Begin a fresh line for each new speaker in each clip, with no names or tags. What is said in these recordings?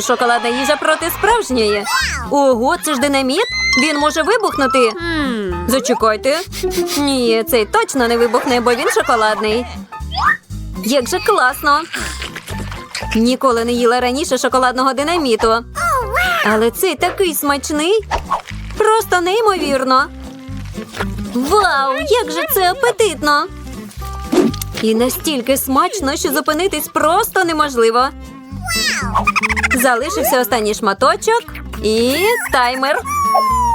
Шоколадна їжа проти справжньої. Ого, це ж динаміт? Він може вибухнути. Зачекайте. Ні, цей точно не вибухне, бо він шоколадний. Як же класно. Ніколи не їла раніше шоколадного динаміту. Але цей такий смачний. Просто неймовірно. Вау, як же це апетитно! І настільки смачно, що зупинитись просто неможливо. Залишився останній шматочок і таймер.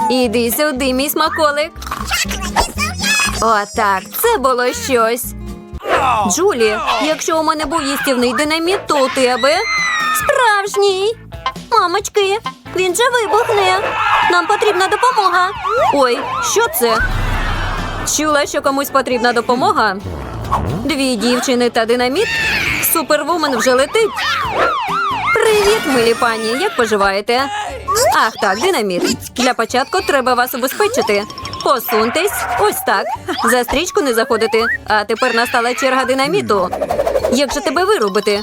Іди сюди, мій смаколик. Отак, це було щось. Джулі, якщо у мене був їстівний динаміт, то у тебе справжній. Мамочки, він же вибухне. Нам потрібна допомога. Ой, що це? Чула, що комусь потрібна допомога. Дві дівчини та динаміт. Супервумен вже летить. Привіт, милі пані. Як поживаєте? Ах, так, динаміт. Для початку треба вас убезпечити. Посуньтесь, ось так. За стрічку не заходити. А тепер настала черга динаміту. Як же тебе вирубити?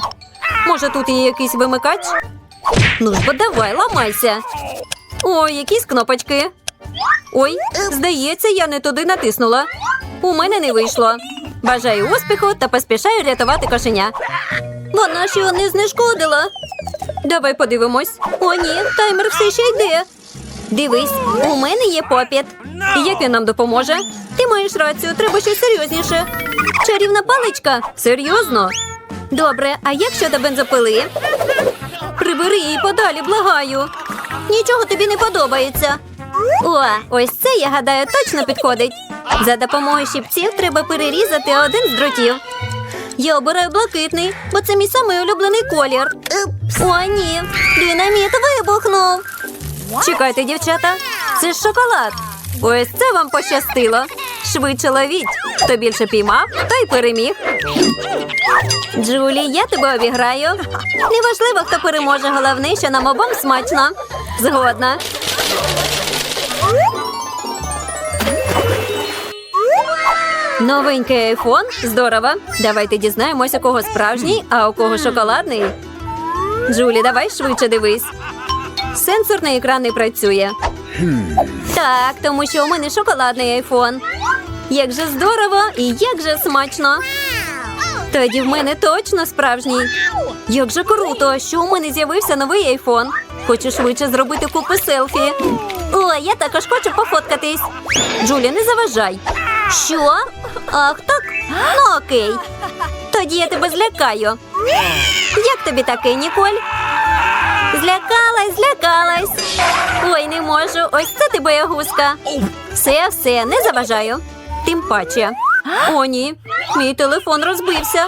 Може, тут є якийсь вимикач? Ну ж бо давай, ламайся. Ой, якісь кнопочки. Ой, здається, я не туди натиснула. У мене не вийшло. Бажаю успіху та поспішаю рятувати кошеня. Вона ж його не знешкодила. Давай подивимось. О, ні, таймер все ще йде. Дивись, у мене є попіт. Як він нам допоможе? Ти маєш рацію, треба щось серйозніше. Чарівна паличка? Серйозно? Добре, а як щодо бензопили? Прибери її подалі, благаю. Нічого тобі не подобається. О, ось це, я гадаю, точно підходить. За допомогою щипців треба перерізати один з дротів. Я обираю блакитний, бо це мій самий улюблений колір. О, ні, динаміт вибухнув. Чекайте, дівчата, це ж шоколад. Ось це вам пощастило. Швидше ловіть. Хто більше піймав, той переміг. Джулі, я тебе обіграю. Неважливо, хто переможе, головне, що нам обом смачно. Згодна. Новенький айфон? Здорово. Давайте дізнаємось, у кого справжній, а у кого шоколадний. Джулі, давай швидше дивись. Сенсорний екран не працює. Так, тому що у мене шоколадний айфон. Як же здорово і як же смачно. Тоді в мене точно справжній. Як же круто, що у мене з'явився новий айфон. Хочу швидше зробити купу селфі. О, я також хочу пофоткатись. Джулі, не заважай. Що? Ах, так? Ну окей. Тоді я тебе злякаю. Як тобі таке, Ніколь? Злякалась, злякалась. Ой, не можу. Ось це ти боягузка. Все, все, не заважаю. Тим паче. О, ні. Мій телефон розбився.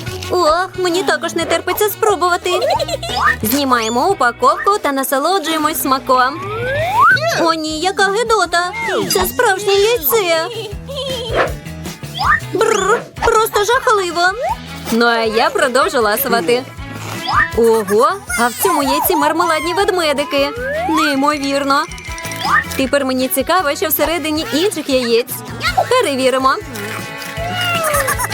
Ох, мені також не терпиться спробувати. Знімаємо упаковку та насолоджуємось смаком. О, ні, яка гидота! Це справжнє яйце. Бррр, просто жахливо. Ну а я продовжу ласувати. Ого, а в цьому яйці мармеладні ведмедики. Неймовірно. Тепер мені цікаво, що всередині інших яєць. Перевіримо.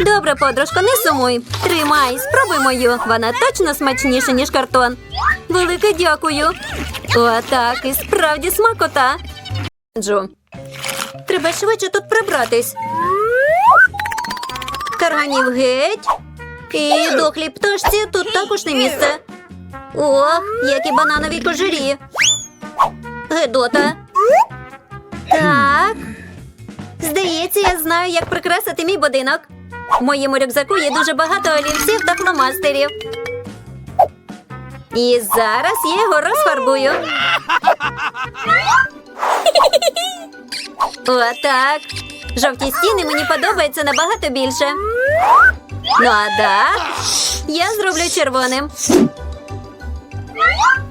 Добре, подружко, не сумуй. Тримай, спробуй мою. Вона точно смачніша, ніж картон. Велике дякую. О, і справді смакота. Джо, треба швидше тут прибратись. Карганів геть. І дохлій пташці тут також не місце. О, які бананові кожурі. Гедота. Так. Здається, я знаю, як прикрасити мій будинок. Моєму рюкзаку є дуже багато олівців та фломастерів. І зараз я його розфарбую. Отак. Жовті стіни мені подобаються набагато більше. Ну а так, я зроблю червоним.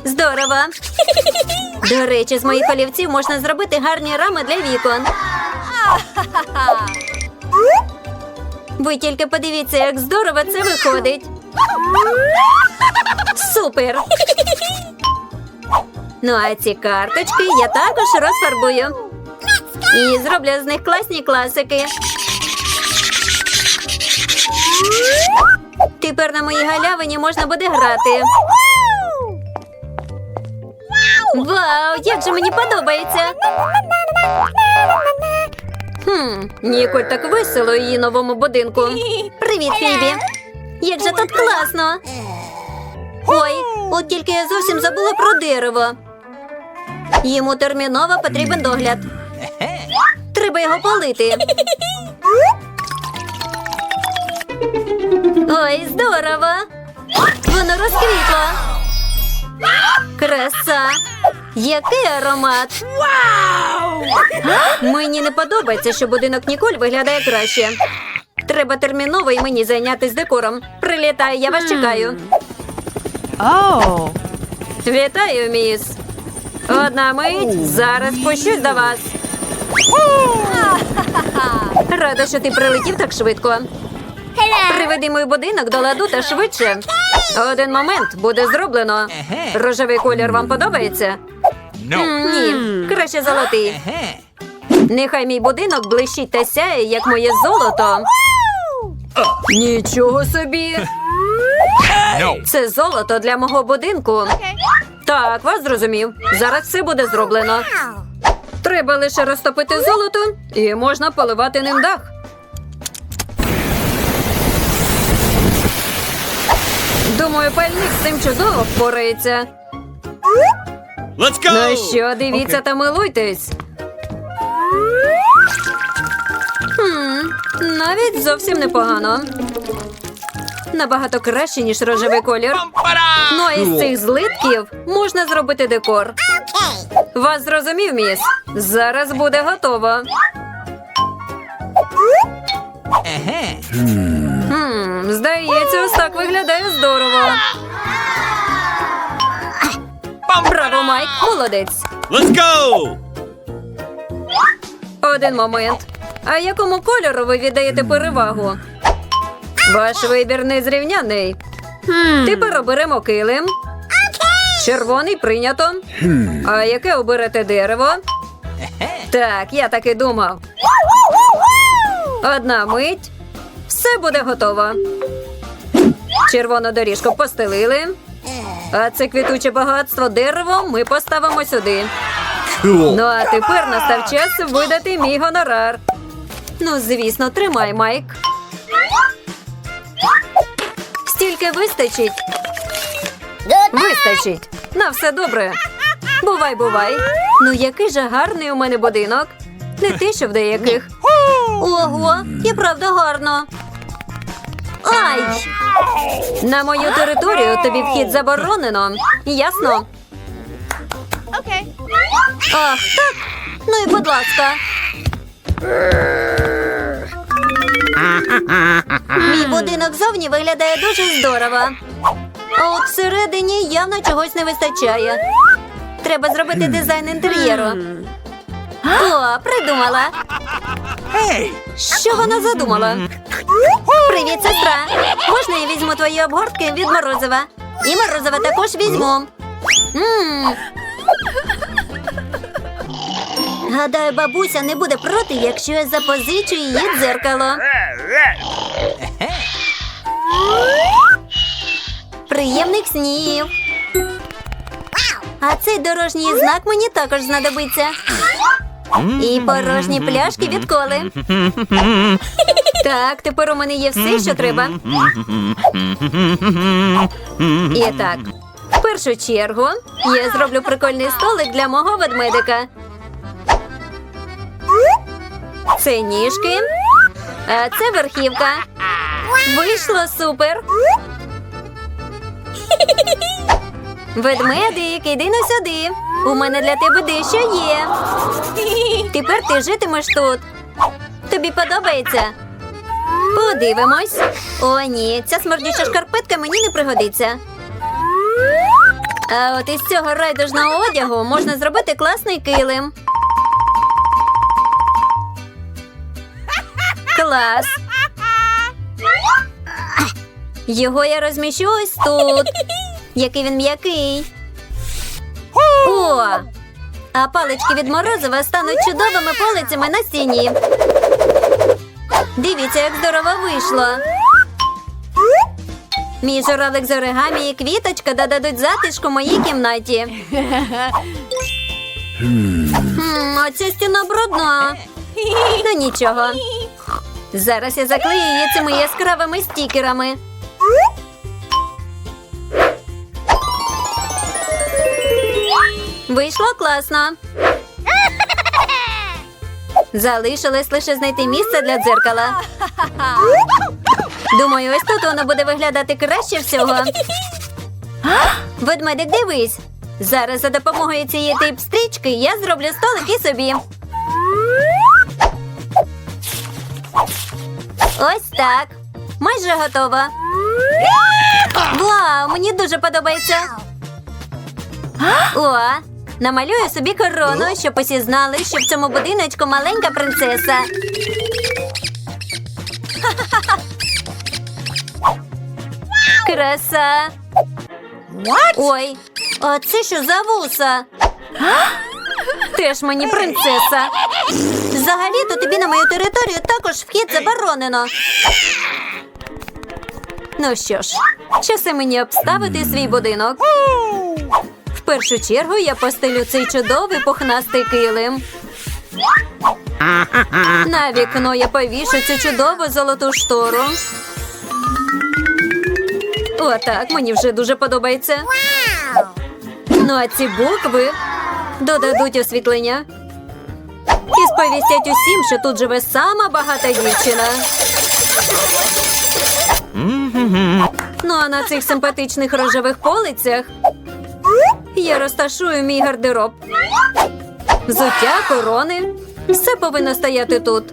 Здорово. До речі, з моїх олівців можна зробити гарні рами для вікон. Ви тільки подивіться, як здорово це виходить. Супер! Ну, а ці карточки я також розфарбую. І зроблю з них класні класики. Тепер на моїй галявині можна буде грати. Вау, як же мені подобається. Хм, Ніколь так весело її новому будинку. Привіт, Фібі. Як же тут класно. Ой, от тільки я зовсім забула про дерево. Йому терміново потрібен догляд. Треба його полити. Ой, здорово! Воно розквітло. Краса. Який аромат! Мені не подобається, що будинок Ніколь виглядає краще. Треба терміново і мені зайнятися декором. Прилітаю, я вас чекаю.
Oh.
Вітаю, міс. Одна мить, зараз спущусь до вас. Рада, що ти прилетів так швидко. Приведи мій будинок до ладу та швидше. Один момент буде зроблено. Рожевий колір вам подобається? М, Ні, краще золотий. Нехай мій будинок блищить та сяє, як моє золото. Нічого собі. Це золото для мого будинку. Так, вас зрозумів. Зараз все буде зроблено. Треба лише розтопити золото і можна поливати ним дах. Думаю, пальник з цим чудово впорається.
Let's go!
Ну що, дивіться та милуйтесь. Хм, навіть зовсім непогано. Набагато краще, ніж рожевий колір. Ну а із цих злитків можна зробити декор. Вас зрозумів, міс? Зараз буде готово. Хм, здається, ось так виглядає здорово. Браво, Майк, молодець.
Let's go!
Один момент. А якому кольору ви віддаєте перевагу? Ваш вибір незрівняний. Тепер оберемо килим. Червоний прийнято. А яке оберете дерево? Так, я так і думав. Одна мить. Все буде готово. Червону доріжку постелили. А це квітуче багатство дерево ми поставимо сюди. Ну а тепер настав час видати мій гонорар. Ну, звісно, тримай, Майк. Стільки вистачить. Вистачить. На все добре. Бувай, бувай. Ну, який же гарний у мене будинок. Не те, що в деяких. Ого, і правда гарно. Ай! На мою територію тобі вхід заборонено. Ясно?
Okay.
Ах, так. Ну і будь ласка. Мій будинок зовні виглядає дуже здорово. А от всередині явно чогось не вистачає. Треба зробити дизайн інтер'єру. О, придумала. Що вона задумала? Привіт, сестра. Можна я візьму твої обгортки від морозива? І морозива також візьму. Гадаю, бабуся не буде проти, якщо я запозичу її дзеркало. Приємних снів. А цей дорожній знак мені також знадобиться. І порожні пляшки від коли. Так, тепер у мене є все, що треба. І так, в першу чергу я зроблю прикольний столик для мого ведмедика. Це ніжки, а це верхівка. Вийшло супер. Ведмедик, іди на сюди. У мене для тебе дещо є. Тепер ти житимеш тут. Тобі подобається? Подивимось. О, ні, ця смердюча шкарпетка мені не пригодиться. А от із цього райдужного одягу можна зробити класний килим. Клас. Його я розміщу ось тут. Який він м'який. О! А палички від морозива стануть чудовими полицями на стіні. Дивіться, як здорово вийшло. Мій журавлик з оригамі і квіточка додадуть затишку моїй кімнаті. Оця стіна брудна. Ну нічого. Зараз я заклею її цими яскравими стікерами. Вийшло класно. Залишилось лише знайти місце для дзеркала. Думаю, ось тут воно буде виглядати краще всього. Ведмедик, дивись. Зараз за допомогою цієї тип-стрічки я зроблю столик і собі. Ось так. Майже готова. Вау, мені дуже подобається. О, намалюю собі корону, щоб усі знали, що в цьому будиночку маленька принцеса. Краса. Ой, а це що за вуса? Теж мені принцеса. Взагалі-то тобі на мою територію також вхід заборонено. Ну що ж, часи мені обставити свій будинок. Першу чергу я постелю цей чудовий пухнастий килим. На вікно я повішу цю чудову золоту штору. Отак, мені вже дуже подобається. Ну а ці букви додадуть освітлення. І сповістять усім, що тут живе сама багата дівчина. Ну а на цих симпатичних рожевих полицях я розташую мій гардероб. Взуття, корони. Все повинно стояти тут.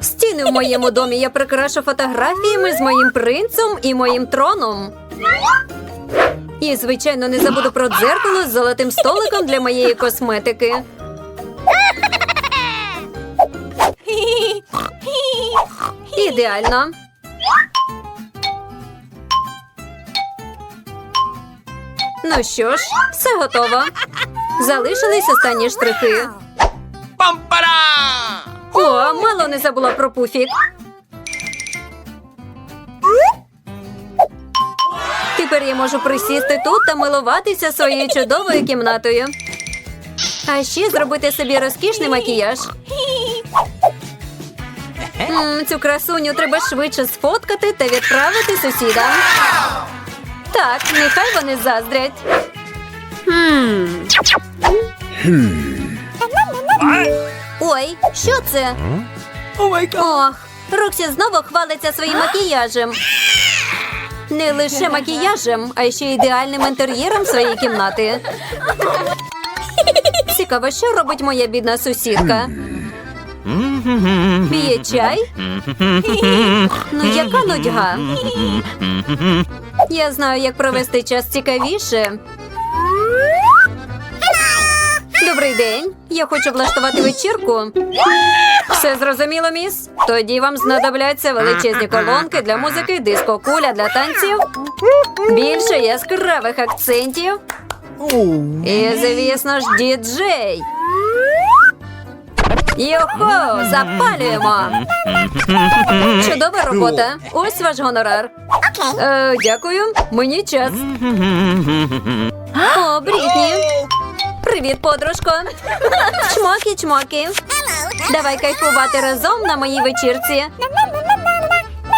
Стіни в моєму домі я прикрашу фотографіями з моїм принцем і моїм троном. І, звичайно, не забуду про дзеркало з золотим столиком для моєї косметики. Ідеально. Ну що ж, все готово. Залишились останні штрихи.
Bum-ba-da!
О, мало не забула про пуфік. Тепер я можу присісти тут та милуватися своєю чудовою кімнатою. А ще зробити собі розкішний макіяж. М, цю красуню треба швидше сфоткати та відправити сусідам. Так, нехай вони заздрять. Ой, що це? Ох, Роксі знову хвалиться своїм макіяжем. Не лише макіяжем, а ще ідеальним інтер'єром своєї кімнати. Цікаво, що робить моя бідна сусідка. П'є чай? Ну, яка нудьга. Я знаю, як провести час цікавіше. Добрий день. Я хочу влаштувати вечірку. Все зрозуміло, міс? Тоді вам знадобляться величезні колонки для музики, диско-куля для танців, більше яскравих акцентів. І, звісно ж, діджей. Йохо, запалюємо. Чудова робота. Ось ваш гонорар. Е, дякую. Мені час. О, Брітні. Привіт, подружко. Чмокі, чмокі. Давай кайфувати разом на моїй вечірці.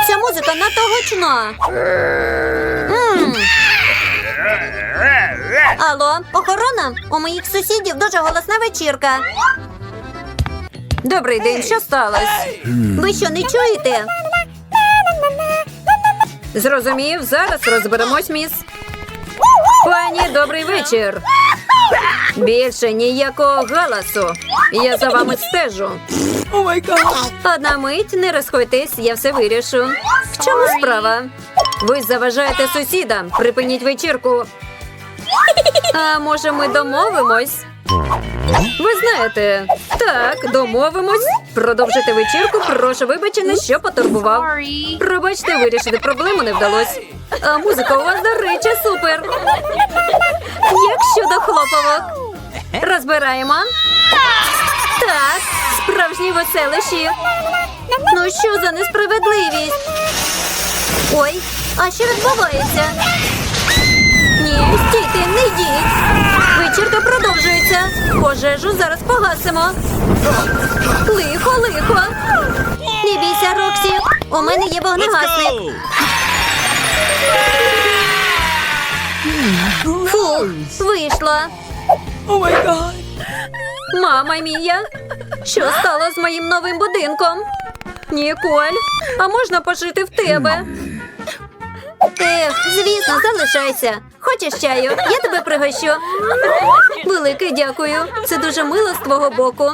Ця музика надто гучна. М. Алло, охорона? У моїх сусідів дуже голосна вечірка. Добрий день, що сталося? Ви що, не чуєте? Зрозумів, зараз розберемось, міс. Пані, добрий вечір. Більше ніякого галасу. Я за вами стежу. Одна мить, не розходьтесь, я все вирішу. В чому справа? Ви заважаєте сусідам. Припиніть вечірку. А може, ми домовимось? Ви знаєте, так, домовимось. Продовжити вечірку. Прошу вибачення, що потурбував. Пробачте, вирішити проблему не вдалося. А музика у вас, до речі, супер. Як щодо хлоповок? Розбираємо. Так, справжні веселищі. Ну що за несправедливість? Ой, а що відбувається? Ні, стійте, не йдіть. Вечірка продовжується. Пожежу зараз погасимо. Лихо, лихо. Не бійся, Роксі. У мене є вогнегасник. Фу, вийшло. Мама мія, що стало з моїм новим будинком? Ніколь, а можна пожити в тебе? Ех, звісно, залишайся. Хочеш чаю? Я тебе пригощу. Велике дякую. Це дуже мило з твого боку.